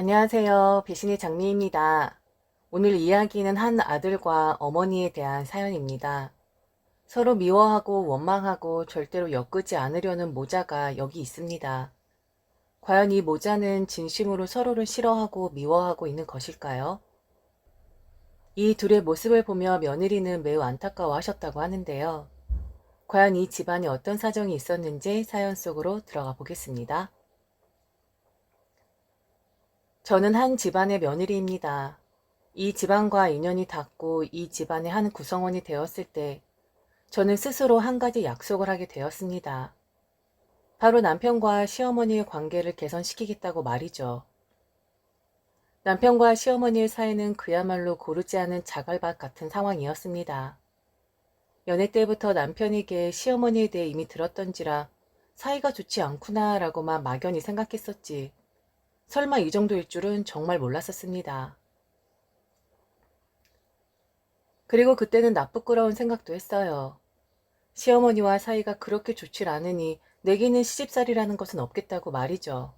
안녕하세요. 배신의 장미입니다. 오늘 이야기는 한 아들과 어머니에 대한 사연입니다. 서로 미워하고 원망하고 절대로 엮지 않으려는 모자가 여기 있습니다. 과연 이 모자는 진심으로 서로를 싫어하고 미워하고 있는 것일까요? 이 둘의 모습을 보며 며느리는 매우 안타까워 하셨다고 하는데요. 과연 이 집안에 어떤 사정이 있었는지 사연 속으로 들어가 보겠습니다. 저는 한 집안의 며느리입니다. 이 집안과 인연이 닿고 이 집안의 한 구성원이 되었을 때 저는 스스로 한 가지 약속을 하게 되었습니다. 바로 남편과 시어머니의 관계를 개선시키겠다고 말이죠. 남편과 시어머니의 사이는 그야말로 고르지 않은 자갈밭 같은 상황이었습니다. 연애 때부터 남편에게 시어머니에 대해 이미 들었던지라 사이가 좋지 않구나라고만 막연히 생각했었지. 설마 이 정도일 줄은 정말 몰랐었습니다. 그리고 그때는 나쁘끄러운 생각도 했어요. 시어머니와 사이가 그렇게 좋질 않으니 내게는 시집살이라는 것은 없겠다고 말이죠.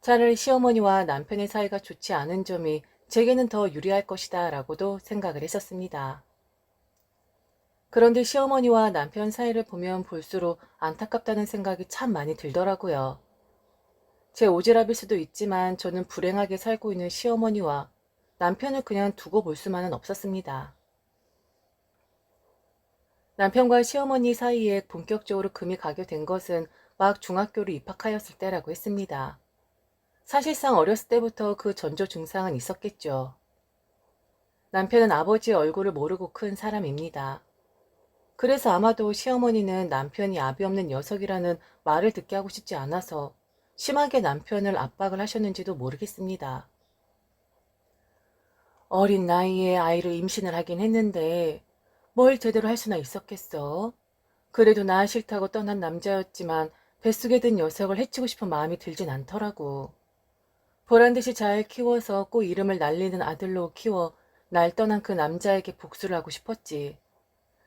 차라리 시어머니와 남편의 사이가 좋지 않은 점이 제게는 더 유리할 것이다 라고도 생각을 했었습니다. 그런데 시어머니와 남편 사이를 보면 볼수록 안타깝다는 생각이 참 많이 들더라고요. 제 오지랖일 수도 있지만 저는 불행하게 살고 있는 시어머니와 남편을 그냥 두고 볼 수만은 없었습니다. 남편과 시어머니 사이에 본격적으로 금이 가게 된 것은 막 중학교를 입학하였을 때라고 했습니다. 사실상 어렸을 때부터 그 전조 증상은 있었겠죠. 남편은 아버지의 얼굴을 모르고 큰 사람입니다. 그래서 아마도 시어머니는 남편이 아비 없는 녀석이라는 말을 듣게 하고 싶지 않아서 심하게 남편을 압박을 하셨는지도 모르겠습니다. 어린 나이에 아이를 임신을 하긴 했는데 뭘 제대로 할 수나 있었겠어? 그래도 나 싫다고 떠난 남자였지만 뱃속에 든 녀석을 해치고 싶은 마음이 들진 않더라고. 보란 듯이 잘 키워서 꼭 이름을 날리는 아들로 키워 날 떠난 그 남자에게 복수를 하고 싶었지.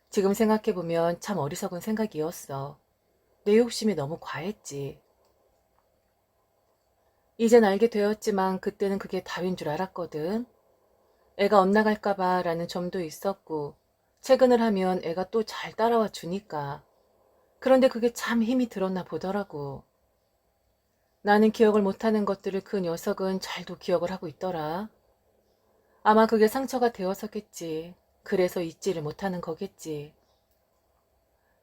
지금 생각해보면 참 어리석은 생각이었어. 내 욕심이 너무 과했지. 이젠 알게 되었지만 그때는 그게 답인 줄 알았거든. 애가 엇나갈까봐 라는 점도 있었고, 퇴근을 하면 애가 또 잘 따라와 주니까. 그런데 그게 참 힘이 들었나 보더라고. 나는 기억을 못하는 것들을 그 녀석은 잘도 기억을 하고 있더라. 아마 그게 상처가 되어서겠지. 그래서 잊지를 못하는 거겠지.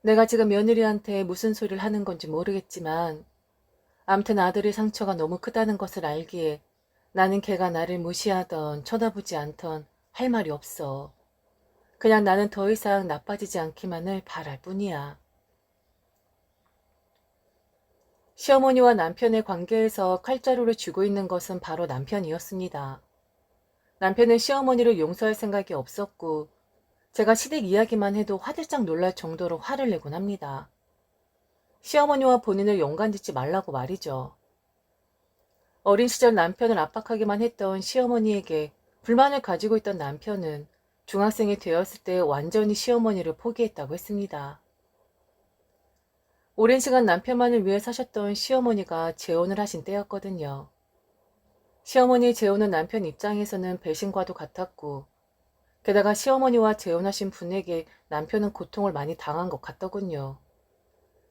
내가 지금 며느리한테 무슨 소리를 하는 건지 모르겠지만, 암튼 아들의 상처가 너무 크다는 것을 알기에 나는 걔가 나를 무시하던 쳐다보지 않던 할 말이 없어. 그냥 나는 더 이상 나빠지지 않기만을 바랄 뿐이야. 시어머니와 남편의 관계에서 칼자루를 쥐고 있는 것은 바로 남편이었습니다. 남편은 시어머니를 용서할 생각이 없었고, 제가 시댁 이야기만 해도 화들짝 놀랄 정도로 화를 내곤 합니다. 시어머니와 본인을 용간 짓지 말라고 말이죠. 어린 시절 남편을 압박하기만 했던 시어머니에게 불만을 가지고 있던 남편은 중학생이 되었을 때 완전히 시어머니를 포기했다고 했습니다. 오랜 시간 남편만을 위해 사셨던 시어머니가 재혼을 하신 때였거든요. 시어머니 재혼은 남편 입장에서는 배신과도 같았고, 게다가 시어머니와 재혼하신 분에게 남편은 고통을 많이 당한 것 같더군요.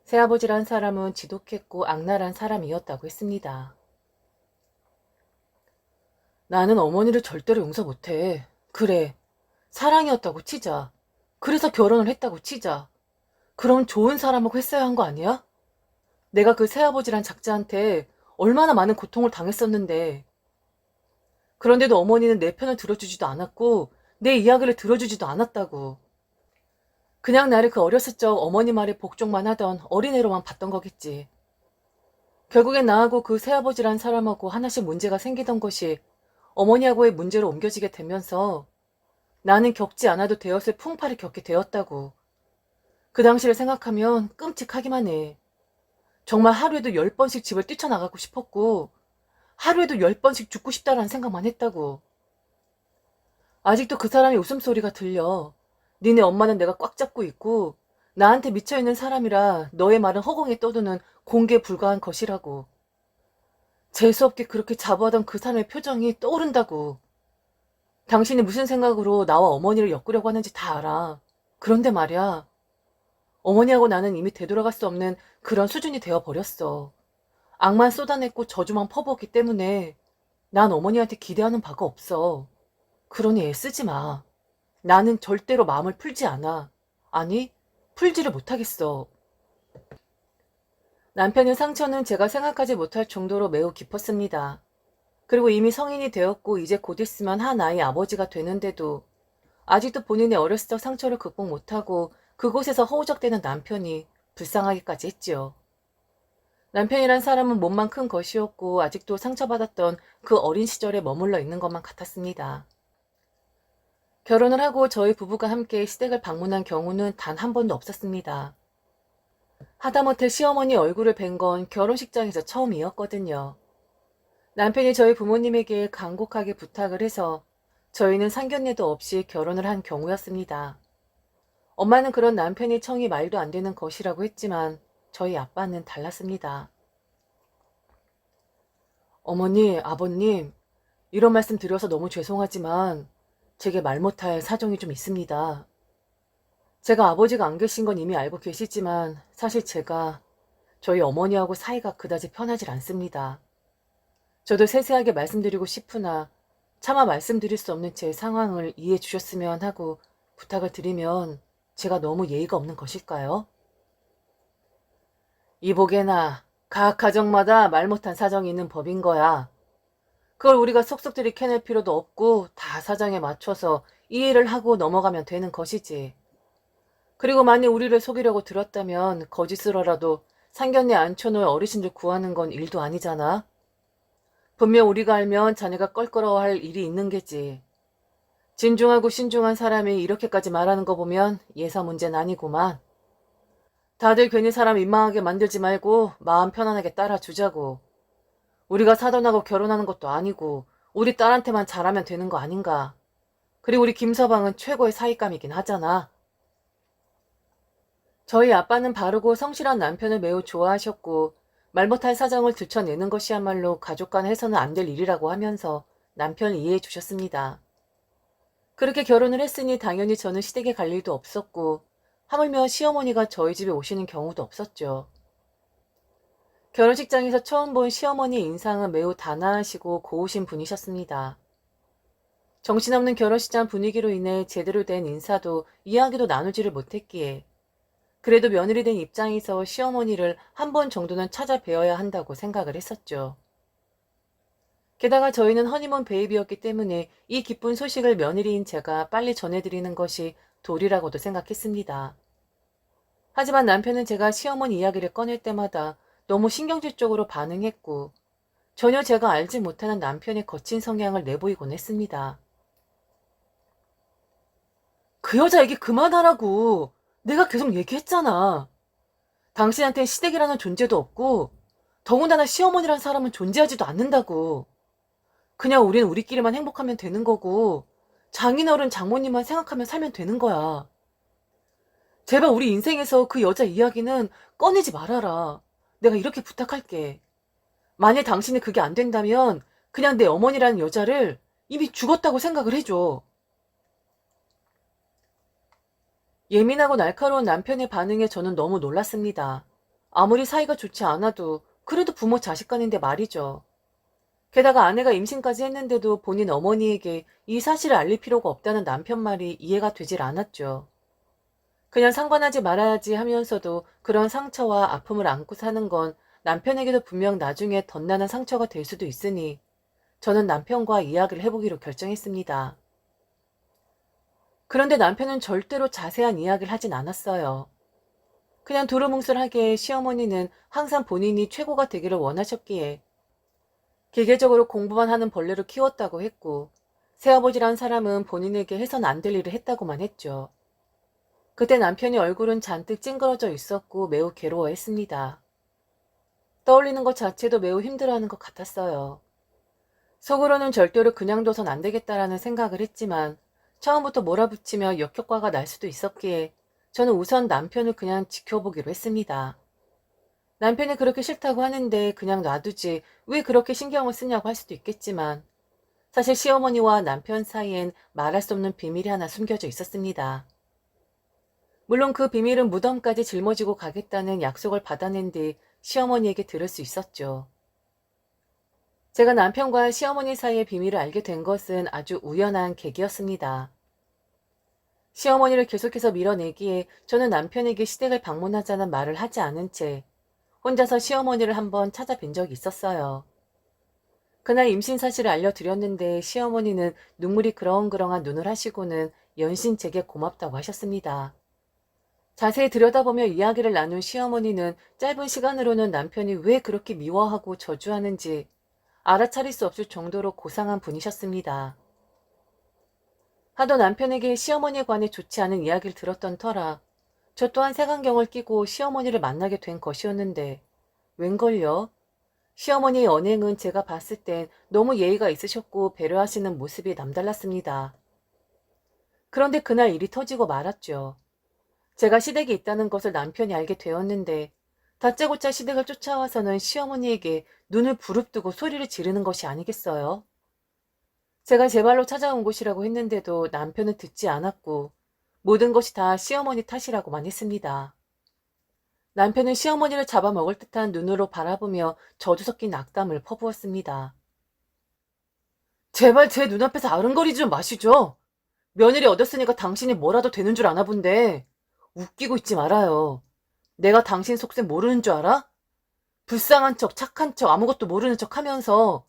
새아버지란 사람은 지독했고 악랄한 사람이었다고 했습니다. 나는 어머니를 절대로 용서 못해. 그래. 사랑이었다고 치자. 그래서 결혼을 했다고 치자. 그럼 좋은 사람하고 했어야 한 거 아니야? 내가 그 새아버지란 작자한테 얼마나 많은 고통을 당했었는데. 그런데도 어머니는 내 편을 들어주지도 않았고, 내 이야기를 들어주지도 않았다고. 그냥 나를 그 어렸을 적 어머니 말에 복종만 하던 어린애로만 봤던 거겠지. 결국엔 나하고 그 새아버지란 사람하고 하나씩 문제가 생기던 것이 어머니하고의 문제로 옮겨지게 되면서 나는 겪지 않아도 되었을 풍파를 겪게 되었다고. 그 당시를 생각하면 끔찍하기만 해. 정말 하루에도 열 번씩 집을 뛰쳐나가고 싶었고, 하루에도 열 번씩 죽고 싶다라는 생각만 했다고. 아직도 그 사람의 웃음소리가 들려. 니네 엄마는 내가 꽉 잡고 있고, 나한테 미쳐있는 사람이라 너의 말은 허공에 떠도는 공개 불가한 것이라고. 재수없게 그렇게 자부하던 그 사람의 표정이 떠오른다고. 당신이 무슨 생각으로 나와 어머니를 엮으려고 하는지 다 알아. 그런데 말이야. 어머니하고 나는 이미 되돌아갈 수 없는 그런 수준이 되어 버렸어. 악만 쏟아냈고 저주만 퍼부었기 때문에 난 어머니한테 기대하는 바가 없어. 그러니 애쓰지 마. 나는 절대로 마음을 풀지 않아. 아니, 풀지를 못하겠어. 남편의 상처는 제가 생각하지 못할 정도로 매우 깊었습니다. 그리고 이미 성인이 되었고 이제 곧 있으면 한 아이 아버지가 되는데도 아직도 본인의 어렸을 적 상처를 극복 못하고 그곳에서 허우적대는 남편이 불쌍하기까지 했지요. 남편이란 사람은 몸만 큰 것이었고 아직도 상처받았던 그 어린 시절에 머물러 있는 것만 같았습니다. 결혼을 하고 저희 부부가 함께 시댁을 방문한 경우는 단 한 번도 없었습니다. 하다못해 시어머니 얼굴을 뵌 건 결혼식장에서 처음이었거든요. 남편이 저희 부모님에게 간곡하게 부탁을 해서 저희는 상견례도 없이 결혼을 한 경우였습니다. 엄마는 그런 남편의 청이 말도 안 되는 것이라고 했지만 저희 아빠는 달랐습니다. 어머니, 아버님, 이런 말씀 드려서 너무 죄송하지만 제게 말 못할 사정이 좀 있습니다. 제가 아버지가 안 계신 건 이미 알고 계시지만 사실 제가 저희 어머니하고 사이가 그다지 편하질 않습니다. 저도 세세하게 말씀드리고 싶으나 차마 말씀드릴 수 없는 제 상황을 이해해 주셨으면 하고 부탁을 드리면 제가 너무 예의가 없는 것일까요? 이보게나 각 가정마다 말 못한 사정이 있는 법인 거야. 그걸 우리가 속속들이 캐낼 필요도 없고 다 사정에 맞춰서 이해를 하고 넘어가면 되는 것이지. 그리고 만일 우리를 속이려고 들었다면 거짓으로라도 상견례 앉혀놓을 어르신들 구하는 건 일도 아니잖아. 분명 우리가 알면 자네가 껄끄러워할 일이 있는 게지. 진중하고 신중한 사람이 이렇게까지 말하는 거 보면 예사 문제는 아니구만. 다들 괜히 사람 민망하게 만들지 말고 마음 편안하게 따라주자고. 우리가 사돈하고 결혼하는 것도 아니고 우리 딸한테만 잘하면 되는 거 아닌가. 그리고 우리 김서방은 최고의 사익감이긴 하잖아. 저희 아빠는 바르고 성실한 남편을 매우 좋아하셨고 말 못할 사정을 들춰내는 것이야말로 가족 간 해서는 안 될 일이라고 하면서 남편을 이해해 주셨습니다. 그렇게 결혼을 했으니 당연히 저는 시댁에 갈 일도 없었고 하물며 시어머니가 저희 집에 오시는 경우도 없었죠. 결혼식장에서 처음 본 시어머니 인상은 매우 단아하시고 고우신 분이셨습니다. 정신없는 결혼식장 분위기로 인해 제대로 된 인사도 이야기도 나누지를 못했기에 그래도 며느리 된 입장에서 시어머니를 한 번 정도는 찾아뵈어야 한다고 생각을 했었죠. 게다가 저희는 허니문 베이비였기 때문에 이 기쁜 소식을 며느리인 제가 빨리 전해드리는 것이 도리라고도 생각했습니다. 하지만 남편은 제가 시어머니 이야기를 꺼낼 때마다 너무 신경질적으로 반응했고 전혀 제가 알지 못하는 남편의 거친 성향을 내보이곤 했습니다. 그 여자 얘기 그만하라고. 내가 계속 얘기했잖아. 당신한테 시댁이라는 존재도 없고 더군다나 시어머니란 사람은 존재하지도 않는다고. 그냥 우린 우리끼리만 행복하면 되는 거고 장인어른 장모님만 생각하면 살면 되는 거야. 제발 우리 인생에서 그 여자 이야기는 꺼내지 말아라. 내가 이렇게 부탁할게. 만일 당신이 그게 안 된다면 그냥 내 어머니라는 여자를 이미 죽었다고 생각을 해줘. 예민하고 날카로운 남편의 반응에 저는 너무 놀랐습니다. 아무리 사이가 좋지 않아도 그래도 부모 자식 간인데 말이죠. 게다가 아내가 임신까지 했는데도 본인 어머니에게 이 사실을 알릴 필요가 없다는 남편 말이 이해가 되질 않았죠. 그냥 상관하지 말아야지 하면서도 그런 상처와 아픔을 안고 사는 건 남편에게도 분명 나중에 덧나는 상처가 될 수도 있으니 저는 남편과 이야기를 해보기로 결정했습니다. 그런데 남편은 절대로 자세한 이야기를 하진 않았어요. 그냥 두루뭉술하게 시어머니는 항상 본인이 최고가 되기를 원하셨기에 기계적으로 공부만 하는 벌레로 키웠다고 했고 새아버지란 사람은 본인에게 해선 안 될 일을 했다고만 했죠. 그때 남편이 얼굴은 잔뜩 찡그러져 있었고 매우 괴로워했습니다. 떠올리는 것 자체도 매우 힘들어하는 것 같았어요. 속으로는 절대로 그냥 둬선 안 되겠다라는 생각을 했지만 처음부터 몰아붙이며 역효과가 날 수도 있었기에 저는 우선 남편을 그냥 지켜보기로 했습니다. 남편이 그렇게 싫다고 하는데 그냥 놔두지 왜 그렇게 신경을 쓰냐고 할 수도 있겠지만 사실 시어머니와 남편 사이엔 말할 수 없는 비밀이 하나 숨겨져 있었습니다. 물론 그 비밀은 무덤까지 짊어지고 가겠다는 약속을 받아낸 뒤 시어머니에게 들을 수 있었죠. 제가 남편과 시어머니 사이의 비밀을 알게 된 것은 아주 우연한 계기였습니다. 시어머니를 계속해서 밀어내기에 저는 남편에게 시댁을 방문하자는 말을 하지 않은 채 혼자서 시어머니를 한번 찾아뵌 적이 있었어요. 그날 임신 사실을 알려드렸는데 시어머니는 눈물이 그렁그렁한 눈을 하시고는 연신 제게 고맙다고 하셨습니다. 자세히 들여다보며 이야기를 나눈 시어머니는 짧은 시간으로는 남편이 왜 그렇게 미워하고 저주하는지 알아차릴 수 없을 정도로 고상한 분이셨습니다. 하도 남편에게 시어머니에 관해 좋지 않은 이야기를 들었던 터라 저 또한 색안경을 끼고 시어머니를 만나게 된 것이었는데 웬걸요? 시어머니의 언행은 제가 봤을 땐 너무 예의가 있으셨고 배려하시는 모습이 남달랐습니다. 그런데 그날 일이 터지고 말았죠. 제가 시댁에 있다는 것을 남편이 알게 되었는데 다짜고짜 시댁을 쫓아와서는 시어머니에게 눈을 부릅뜨고 소리를 지르는 것이 아니겠어요? 제가 제 발로 찾아온 곳이라고 했는데도 남편은 듣지 않았고 모든 것이 다 시어머니 탓이라고만 했습니다. 남편은 시어머니를 잡아먹을 듯한 눈으로 바라보며 저주 섞인 악담을 퍼부었습니다. 제발 제 눈앞에서 아른거리지 좀 마시죠. 며느리 얻었으니까 당신이 뭐라도 되는 줄 아나 본데 웃기고 있지 말아요. 내가 당신 속셈 모르는 줄 알아? 불쌍한 척, 착한 척, 아무것도 모르는 척 하면서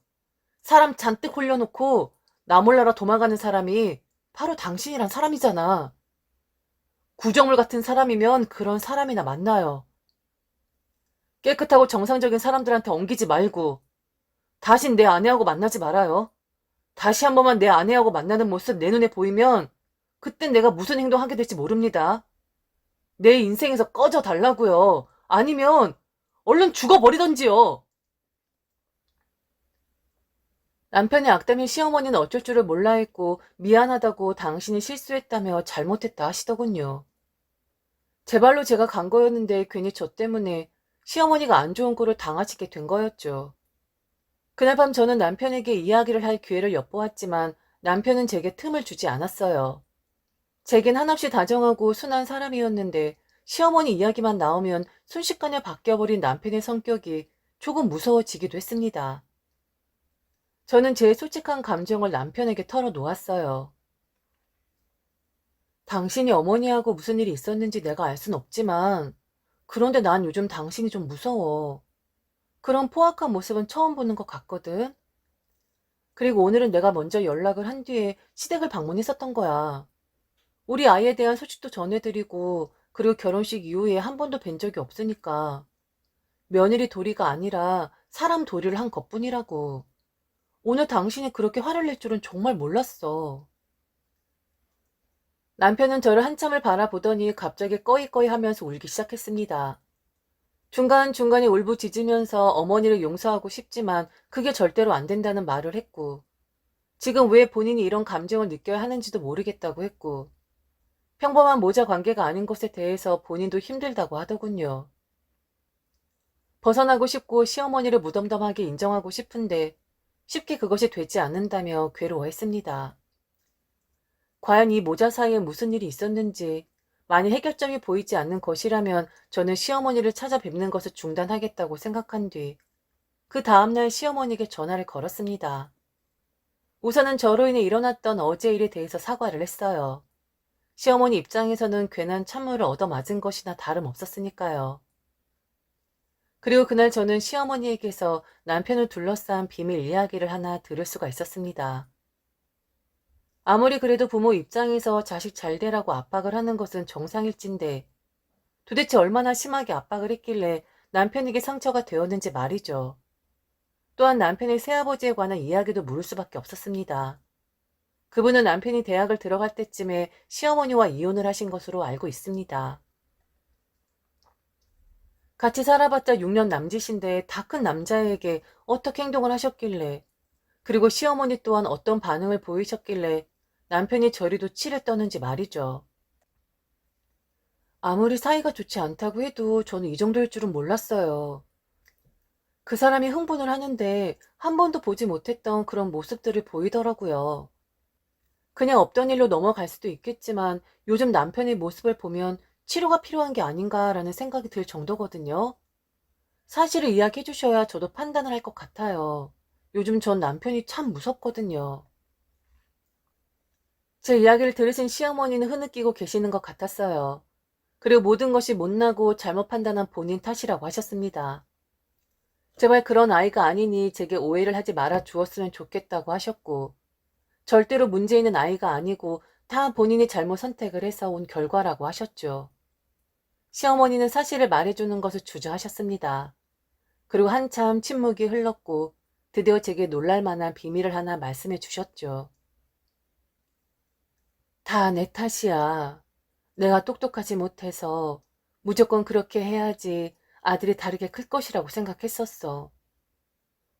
사람 잔뜩 홀려놓고 나 몰라라 도망가는 사람이 바로 당신이란 사람이잖아. 구정물 같은 사람이면 그런 사람이나 만나요. 깨끗하고 정상적인 사람들한테 엉기지 말고 다신 내 아내하고 만나지 말아요. 다시 한 번만 내 아내하고 만나는 모습 내 눈에 보이면 그땐 내가 무슨 행동하게 될지 모릅니다. 내 인생에서 꺼져 달라고요. 아니면 얼른 죽어버리던지요. 남편의 악담인 시어머니는 어쩔 줄을 몰라 했고 미안하다고 당신이 실수했다며 잘못했다 하시더군요. 제 발로 제가 간 거였는데 괜히 저 때문에 시어머니가 안 좋은 꼴을 당하시게 된 거였죠. 그날 밤 저는 남편에게 이야기를 할 기회를 엿보았지만 남편은 제게 틈을 주지 않았어요. 제겐 한없이 다정하고 순한 사람이었는데 시어머니 이야기만 나오면 순식간에 바뀌어버린 남편의 성격이 조금 무서워지기도 했습니다. 저는 제 솔직한 감정을 남편에게 털어놓았어요. 당신이 어머니하고 무슨 일이 있었는지 내가 알 순 없지만, 그런데 난 요즘 당신이 좀 무서워. 그런 포악한 모습은 처음 보는 것 같거든. 그리고 오늘은 내가 먼저 연락을 한 뒤에 시댁을 방문했었던 거야. 우리 아이에 대한 소식도 전해드리고, 그리고 결혼식 이후에 한 번도 뵌 적이 없으니까. 며느리 도리가 아니라 사람 도리를 한 것뿐이라고. 오늘 당신이 그렇게 화를 낼 줄은 정말 몰랐어. 남편은 저를 한참을 바라보더니 갑자기 꺼이꺼이 하면서 울기 시작했습니다. 중간중간에 울부짖으면서 어머니를 용서하고 싶지만 그게 절대로 안 된다는 말을 했고, 지금 왜 본인이 이런 감정을 느껴야 하는지도 모르겠다고 했고, 평범한 모자 관계가 아닌 것에 대해서 본인도 힘들다고 하더군요. 벗어나고 싶고 시어머니를 무덤덤하게 인정하고 싶은데 쉽게 그것이 되지 않는다며 괴로워했습니다. 과연 이 모자 사이에 무슨 일이 있었는지 만일 해결점이 보이지 않는 것이라면 저는 시어머니를 찾아뵙는 것을 중단하겠다고 생각한 뒤 그 다음날 시어머니에게 전화를 걸었습니다. 우선은 저로 인해 일어났던 어제 일에 대해서 사과를 했어요. 시어머니 입장에서는 괜한 찬물을 얻어맞은 것이나 다름없었으니까요. 그리고 그날 저는 시어머니에게서 남편을 둘러싼 비밀 이야기를 하나 들을 수가 있었습니다. 아무리 그래도 부모 입장에서 자식 잘 되라고 압박을 하는 것은 정상일진데 도대체 얼마나 심하게 압박을 했길래 남편에게 상처가 되었는지 말이죠. 또한 남편의 새아버지에 관한 이야기도 물을 수밖에 없었습니다. 그분은 남편이 대학을 들어갈 때쯤에 시어머니와 이혼을 하신 것으로 알고 있습니다. 같이 살아봤자 6년 남짓인데 다 큰 남자에게 어떻게 행동을 하셨길래 그리고 시어머니 또한 어떤 반응을 보이셨길래 남편이 저리도 치를 떠는지 말이죠. 아무리 사이가 좋지 않다고 해도 저는 이 정도일 줄은 몰랐어요. 그 사람이 흥분을 하는데 한 번도 보지 못했던 그런 모습들을 보이더라고요. 그냥 없던 일로 넘어갈 수도 있겠지만 요즘 남편의 모습을 보면 치료가 필요한 게 아닌가라는 생각이 들 정도거든요. 사실을 이야기해 주셔야 저도 판단을 할 것 같아요. 요즘 전 남편이 참 무섭거든요. 제 이야기를 들으신 시어머니는 흐느끼고 계시는 것 같았어요. 그리고 모든 것이 못나고 잘못 판단한 본인 탓이라고 하셨습니다. 제발 그런 아이가 아니니 제게 오해를 하지 말아 주었으면 좋겠다고 하셨고, 절대로 문제 있는 아이가 아니고 다 본인이 잘못 선택을 해서 온 결과라고 하셨죠. 시어머니는 사실을 말해주는 것을 주저하셨습니다. 그리고 한참 침묵이 흘렀고 드디어 제게 놀랄 만한 비밀을 하나 말씀해 주셨죠. 다 내 탓이야. 내가 똑똑하지 못해서 무조건 그렇게 해야지 아들이 다르게 클 것이라고 생각했었어.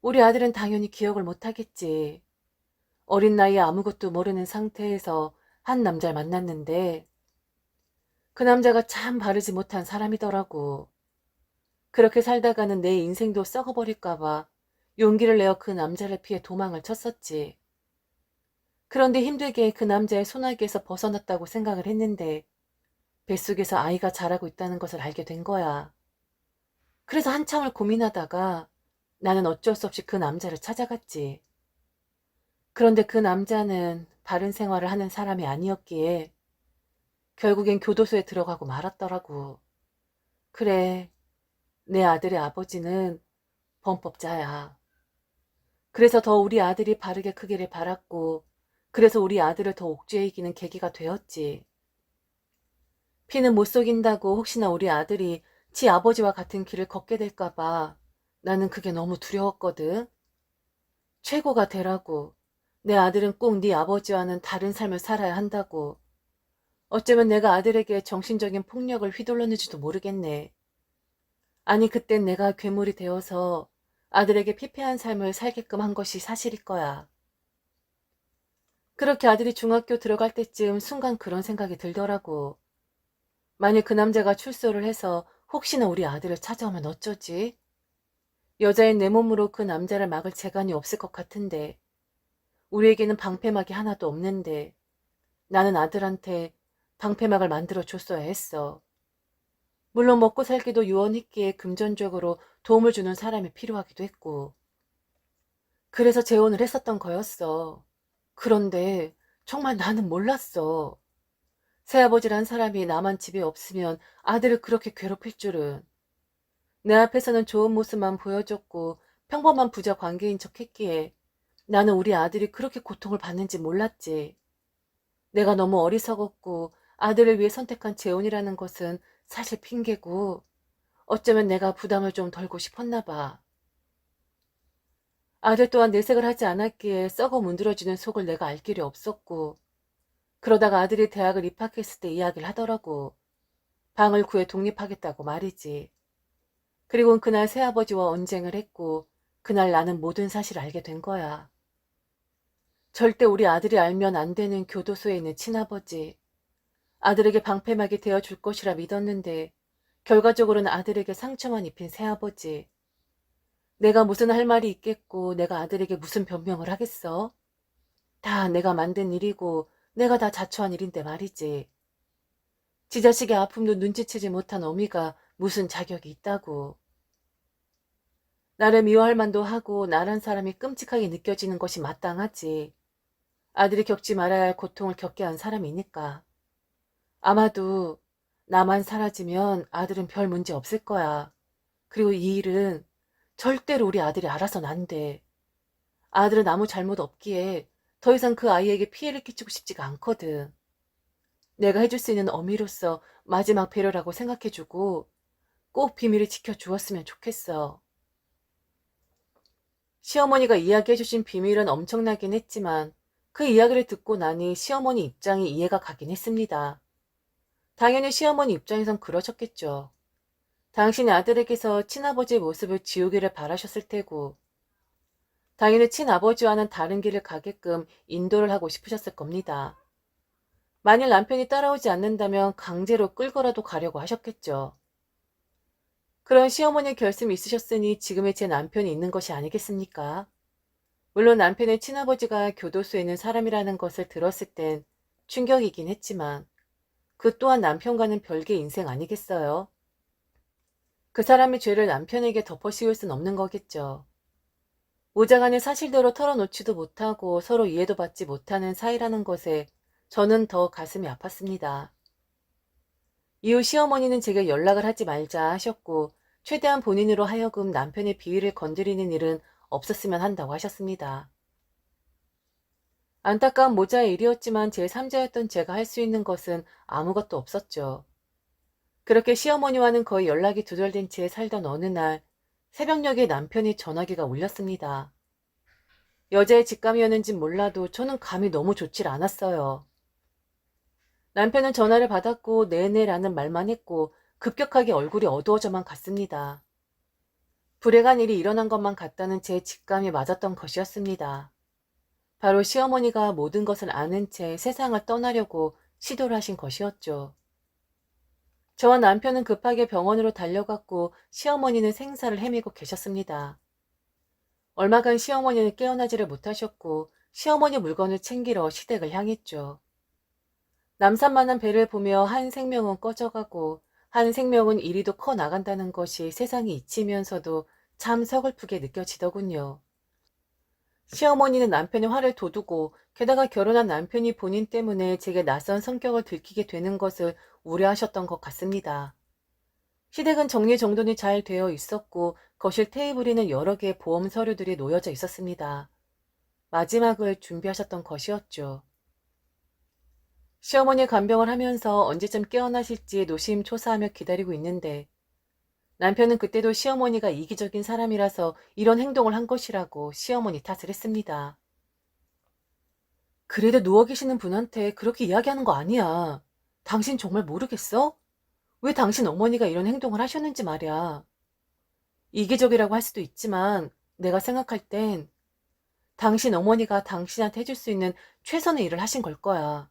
우리 아들은 당연히 기억을 못하겠지. 어린 나이에 아무것도 모르는 상태에서 한 남자를 만났는데 그 남자가 참 바르지 못한 사람이더라고. 그렇게 살다가는 내 인생도 썩어버릴까봐 용기를 내어 그 남자를 피해 도망을 쳤었지. 그런데 힘들게 그 남자의 소나기에서 벗어났다고 생각을 했는데 뱃속에서 아이가 자라고 있다는 것을 알게 된 거야. 그래서 한참을 고민하다가 나는 어쩔 수 없이 그 남자를 찾아갔지. 그런데 그 남자는 바른 생활을 하는 사람이 아니었기에 결국엔 교도소에 들어가고 말았더라고. 그래, 내 아들의 아버지는 범법자야. 그래서 더 우리 아들이 바르게 크기를 바랐고, 그래서 우리 아들을 더 옥죄에 이기는 계기가 되었지. 피는 못 속인다고 혹시나 우리 아들이 지 아버지와 같은 길을 걷게 될까봐 나는 그게 너무 두려웠거든. 최고가 되라고. 내 아들은 꼭 네 아버지와는 다른 삶을 살아야 한다고. 어쩌면 내가 아들에게 정신적인 폭력을 휘둘렀는지도 모르겠네. 아니, 그땐 내가 괴물이 되어서 아들에게 피폐한 삶을 살게끔 한 것이 사실일 거야. 그렇게 아들이 중학교 들어갈 때쯤 순간 그런 생각이 들더라고. 만일 그 남자가 출소를 해서 혹시나 우리 아들을 찾아오면 어쩌지? 여자인 내 몸으로 그 남자를 막을 재간이 없을 것 같은데, 우리에게는 방패막이 하나도 없는데, 나는 아들한테 방패막을 만들어 줬어야 했어. 물론 먹고 살기도 유언했기에 금전적으로 도움을 주는 사람이 필요하기도 했고. 그래서 재혼을 했었던 거였어. 그런데 정말 나는 몰랐어. 새아버지란 사람이 나만 집에 없으면 아들을 그렇게 괴롭힐 줄은. 내 앞에서는 좋은 모습만 보여줬고 평범한 부자 관계인 척 했기에 나는 우리 아들이 그렇게 고통을 받는지 몰랐지. 내가 너무 어리석었고 아들을 위해 선택한 재혼이라는 것은 사실 핑계고 어쩌면 내가 부담을 좀 덜고 싶었나 봐. 아들 또한 내색을 하지 않았기에 썩어 문드러지는 속을 내가 알 길이 없었고 그러다가 아들이 대학을 입학했을 때 이야기를 하더라고. 방을 구해 독립하겠다고 말이지. 그리고 그날 새아버지와 언쟁을 했고 그날 나는 모든 사실을 알게 된 거야. 절대 우리 아들이 알면 안 되는 교도소에 있는 친아버지. 아들에게 방패막이 되어 줄 것이라 믿었는데 결과적으로는 아들에게 상처만 입힌 새아버지. 내가 무슨 할 말이 있겠고 내가 아들에게 무슨 변명을 하겠어? 다 내가 만든 일이고 내가 다 자초한 일인데 말이지. 지 자식의 아픔도 눈치채지 못한 어미가 무슨 자격이 있다고. 나를 미워할 만도 하고 나란 사람이 끔찍하게 느껴지는 것이 마땅하지. 아들이 겪지 말아야 할 고통을 겪게 한 사람이니까. 아마도 나만 사라지면 아들은 별 문제 없을 거야. 그리고 이 일은 절대로 우리 아들이 알아서는 안 돼. 아들은 아무 잘못 없기에 더 이상 그 아이에게 피해를 끼치고 싶지가 않거든. 내가 해줄 수 있는 어미로서 마지막 배려라고 생각해주고 꼭 비밀을 지켜주었으면 좋겠어. 시어머니가 이야기해주신 비밀은 엄청나긴 했지만 그 이야기를 듣고 나니 시어머니 입장이 이해가 가긴 했습니다. 당연히 시어머니 입장에선 그러셨겠죠. 당신의 아들에게서 친아버지의 모습을 지우기를 바라셨을 테고, 당연히 친아버지와는 다른 길을 가게끔 인도를 하고 싶으셨을 겁니다. 만일 남편이 따라오지 않는다면 강제로 끌고라도 가려고 하셨겠죠. 그런 시어머니의 결심이 있으셨으니 지금의 제 남편이 있는 것이 아니겠습니까? 물론 남편의 친아버지가 교도소에 있는 사람이라는 것을 들었을 땐 충격이긴 했지만 그 또한 남편과는 별개의 인생 아니겠어요? 그 사람의 죄를 남편에게 덮어 씌울 순 없는 거겠죠. 오자간에 사실대로 털어놓지도 못하고 서로 이해도 받지 못하는 사이라는 것에 저는 더 가슴이 아팠습니다. 이후 시어머니는 제게 연락을 하지 말자 하셨고 최대한 본인으로 하여금 남편의 비위를 건드리는 일은 없었으면 한다고 하셨습니다. 안타까운 모자의 일이었지만 제 3자였던 제가 할 수 있는 것은 아무것도 없었죠. 그렇게 시어머니와는 거의 연락이 두절된 채 살던 어느 날 새벽녘에 남편의 전화기가 울렸습니다. 여자의 직감이었는진 몰라도 저는 감이 너무 좋질 않았어요. 남편은 전화를 받았고 네네라는 말만 했고 급격하게 얼굴이 어두워져만 갔습니다. 불행한 일이 일어난 것만 같다는 제 직감이 맞았던 것이었습니다. 바로 시어머니가 모든 것을 아는 채 세상을 떠나려고 시도를 하신 것이었죠. 저와 남편은 급하게 병원으로 달려갔고 시어머니는 생사를 헤매고 계셨습니다. 얼마간 시어머니는 깨어나지를 못하셨고 시어머니 물건을 챙기러 시댁을 향했죠. 남산만한 배를 보며 한 생명은 꺼져가고 한 생명은 이리도 커 나간다는 것이 세상이 잊히면서도 참 서글프게 느껴지더군요. 시어머니는 남편의 화를 돋우고 게다가 결혼한 남편이 본인 때문에 제게 낯선 성격을 들키게 되는 것을 우려하셨던 것 같습니다. 시댁은 정리정돈이 잘 되어 있었고 거실 테이블에는 여러 개의 보험 서류들이 놓여져 있었습니다. 마지막을 준비하셨던 것이었죠. 시어머니 간병을 하면서 언제쯤 깨어나실지 노심초사하며 기다리고 있는데 남편은 그때도 시어머니가 이기적인 사람이라서 이런 행동을 한 것이라고 시어머니 탓을 했습니다. 그래도 누워 계시는 분한테 그렇게 이야기하는 거 아니야. 당신 정말 모르겠어? 왜 당신 어머니가 이런 행동을 하셨는지 말이야. 이기적이라고 할 수도 있지만 내가 생각할 땐 당신 어머니가 당신한테 해줄 수 있는 최선의 일을 하신 걸 거야.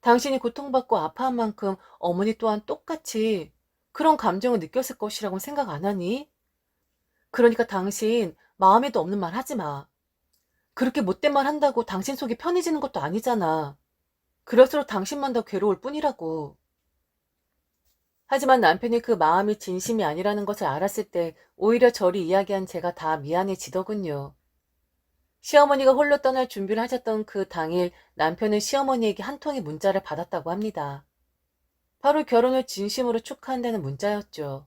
당신이 고통받고 아파한 만큼 어머니 또한 똑같이 그런 감정을 느꼈을 것이라고 생각 안 하니? 그러니까 당신 마음에도 없는 말 하지 마. 그렇게 못된 말 한다고 당신 속이 편해지는 것도 아니잖아. 그럴수록 당신만 더 괴로울 뿐이라고. 하지만 남편이 그 마음이 진심이 아니라는 것을 알았을 때 오히려 저리 이야기한 제가 다 미안해지더군요. 시어머니가 홀로 떠날 준비를 하셨던 그 당일 남편은 시어머니에게 한 통의 문자를 받았다고 합니다. 바로 결혼을 진심으로 축하한다는 문자였죠.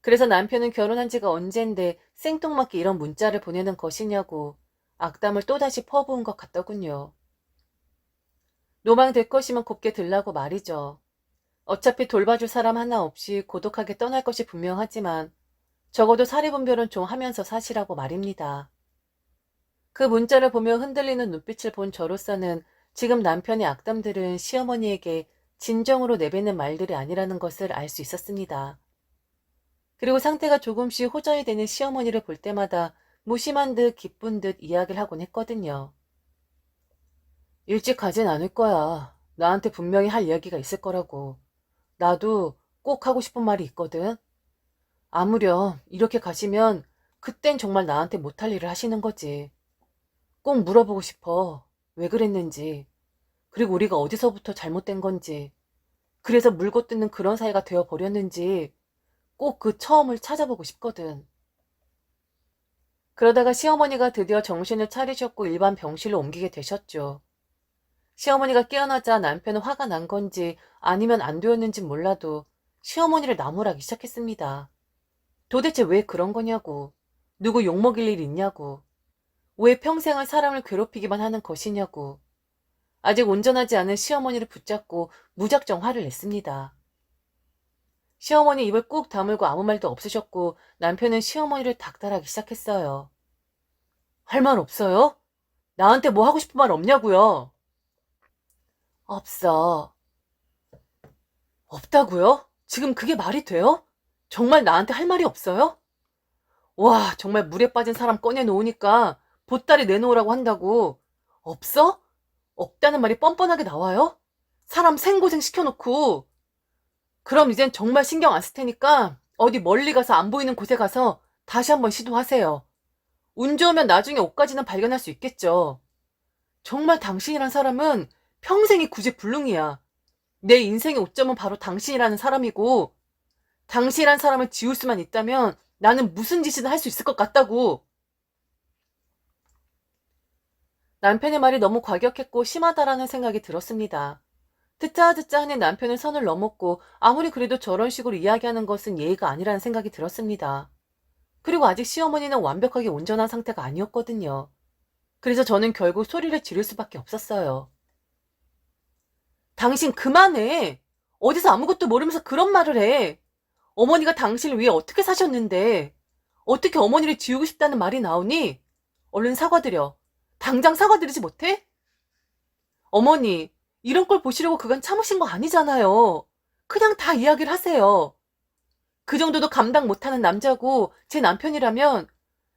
그래서 남편은 결혼한 지가 언젠데 생뚱맞게 이런 문자를 보내는 것이냐고 악담을 또다시 퍼부은 것 같더군요. 노망 될 것이면 곱게 들라고 말이죠. 어차피 돌봐줄 사람 하나 없이 고독하게 떠날 것이 분명하지만 적어도 사리분별은 좀 하면서 사시라고 말입니다. 그 문자를 보며 흔들리는 눈빛을 본 저로서는 지금 남편의 악담들은 시어머니에게 진정으로 내뱉는 말들이 아니라는 것을 알 수 있었습니다. 그리고 상태가 조금씩 호전이 되는 시어머니를 볼 때마다 무심한 듯 기쁜 듯 이야기를 하곤 했거든요. 일찍 가진 않을 거야. 나한테 분명히 할 이야기가 있을 거라고. 나도 꼭 하고 싶은 말이 있거든. 아무렴 이렇게 가시면 그땐 정말 나한테 못할 일을 하시는 거지. 꼭 물어보고 싶어. 왜 그랬는지. 그리고 우리가 어디서부터 잘못된 건지. 그래서 물고 뜯는 그런 사이가 되어 버렸는지 꼭 그 처음을 찾아보고 싶거든. 그러다가 시어머니가 드디어 정신을 차리셨고 일반 병실로 옮기게 되셨죠. 시어머니가 깨어나자 남편은 화가 난 건지 아니면 안 되었는지 몰라도 시어머니를 나무라기 시작했습니다. 도대체 왜 그런 거냐고. 누구 욕먹일 일 있냐고. 왜 평생을 사람을 괴롭히기만 하는 것이냐고. 아직 온전하지 않은 시어머니를 붙잡고 무작정 화를 냈습니다. 시어머니 입을 꾹 다물고 아무 말도 없으셨고 남편은 시어머니를 닥달하기 시작했어요. 할 말 없어요? 나한테 뭐 하고 싶은 말 없냐고요? 없어. 없다고요? 지금 그게 말이 돼요? 정말 나한테 할 말이 없어요? 와, 정말 물에 빠진 사람 꺼내놓으니까 보따리 내놓으라고 한다고. 없어? 없다는 말이 뻔뻔하게 나와요? 사람 생고생 시켜놓고. 그럼 이젠 정말 신경 안 쓸 테니까 어디 멀리 가서 안 보이는 곳에 가서 다시 한번 시도하세요. 운 좋으면 나중에 옷까지는 발견할 수 있겠죠. 정말 당신이란 사람은 평생이 구제불능이야. 내 인생의 오점은 바로 당신이라는 사람이고, 당신이란 사람을 지울 수만 있다면 나는 무슨 짓이든 할 수 있을 것 같다고. 남편의 말이 너무 과격했고 심하다라는 생각이 들었습니다. 듣자 듣자 하는 남편은 선을 넘었고 아무리 그래도 저런 식으로 이야기하는 것은 예의가 아니라는 생각이 들었습니다. 그리고 아직 시어머니는 완벽하게 온전한 상태가 아니었거든요. 그래서 저는 결국 소리를 지를 수밖에 없었어요. 당신 그만해. 어디서 아무것도 모르면서 그런 말을 해. 어머니가 당신을 위해 어떻게 사셨는데 어떻게 어머니를 지우고 싶다는 말이 나오니? 얼른 사과드려. 당장 사과드리지 못해? 어머니, 이런 걸 보시려고 그간 참으신 거 아니잖아요. 그냥 다 이야기를 하세요. 그 정도도 감당 못하는 남자고 제 남편이라면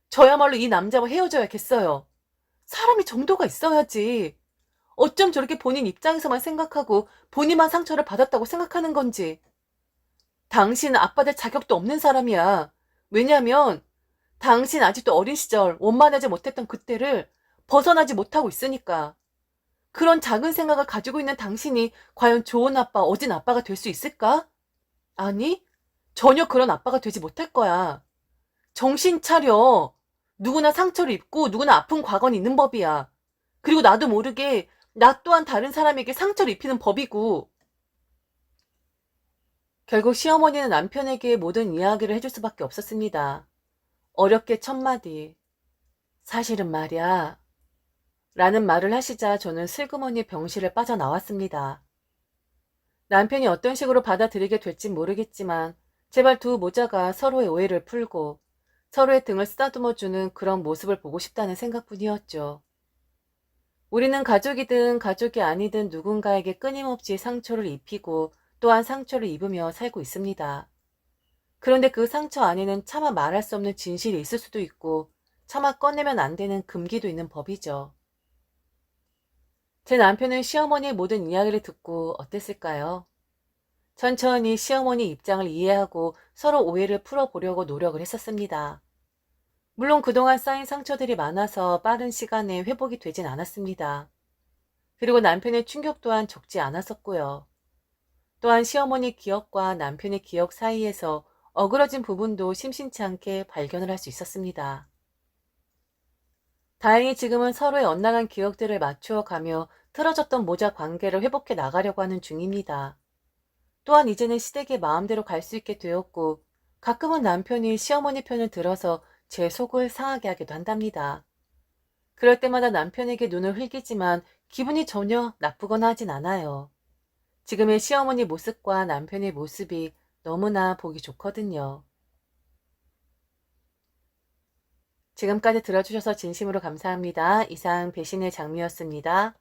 저야말로 이 남자와 헤어져야겠어요. 사람이 정도가 있어야지. 어쩜 저렇게 본인 입장에서만 생각하고 본인만 상처를 받았다고 생각하는 건지. 당신은 아빠 될 자격도 없는 사람이야. 왜냐면 당신 아직도 어린 시절 원만하지 못했던 그때를 벗어나지 못하고 있으니까. 그런 작은 생각을 가지고 있는 당신이 과연 좋은 아빠, 어진 아빠가 될 수 있을까? 아니, 전혀 그런 아빠가 되지 못할 거야. 정신 차려. 누구나 상처를 입고 누구나 아픈 과거는 있는 법이야. 그리고 나도 모르게 나 또한 다른 사람에게 상처를 입히는 법이고. 결국 시어머니는 남편에게 모든 이야기를 해줄 수밖에 없었습니다. 어렵게 첫마디. 사실은 말이야. 라는 말을 하시자 저는 슬그머니 병실을 빠져나왔습니다. 남편이 어떤 식으로 받아들이게 될진 모르겠지만 제발 두 모자가 서로의 오해를 풀고 서로의 등을 쓰다듬어주는 그런 모습을 보고 싶다는 생각뿐이었죠. 우리는 가족이든 가족이 아니든 누군가에게 끊임없이 상처를 입히고 또한 상처를 입으며 살고 있습니다. 그런데 그 상처 안에는 차마 말할 수 없는 진실이 있을 수도 있고 차마 꺼내면 안 되는 금기도 있는 법이죠. 제 남편은 시어머니의 모든 이야기를 듣고 어땠을까요? 천천히 시어머니 입장을 이해하고 서로 오해를 풀어보려고 노력을 했었습니다. 물론 그동안 쌓인 상처들이 많아서 빠른 시간에 회복이 되진 않았습니다. 그리고 남편의 충격 또한 적지 않았었고요. 또한 시어머니 기억과 남편의 기억 사이에서 어그러진 부분도 심심치 않게 발견을 할 수 있었습니다. 다행히 지금은 서로의 엇나간 기억들을 맞추어 가며 틀어졌던 모자 관계를 회복해 나가려고 하는 중입니다. 또한 이제는 시댁에 마음대로 갈 수 있게 되었고 가끔은 남편이 시어머니 편을 들어서 제 속을 상하게 하기도 한답니다. 그럴 때마다 남편에게 눈을 흘기지만 기분이 전혀 나쁘거나 하진 않아요. 지금의 시어머니 모습과 남편의 모습이 너무나 보기 좋거든요. 지금까지 들어주셔서 진심으로 감사합니다. 이상 배신의 장미였습니다.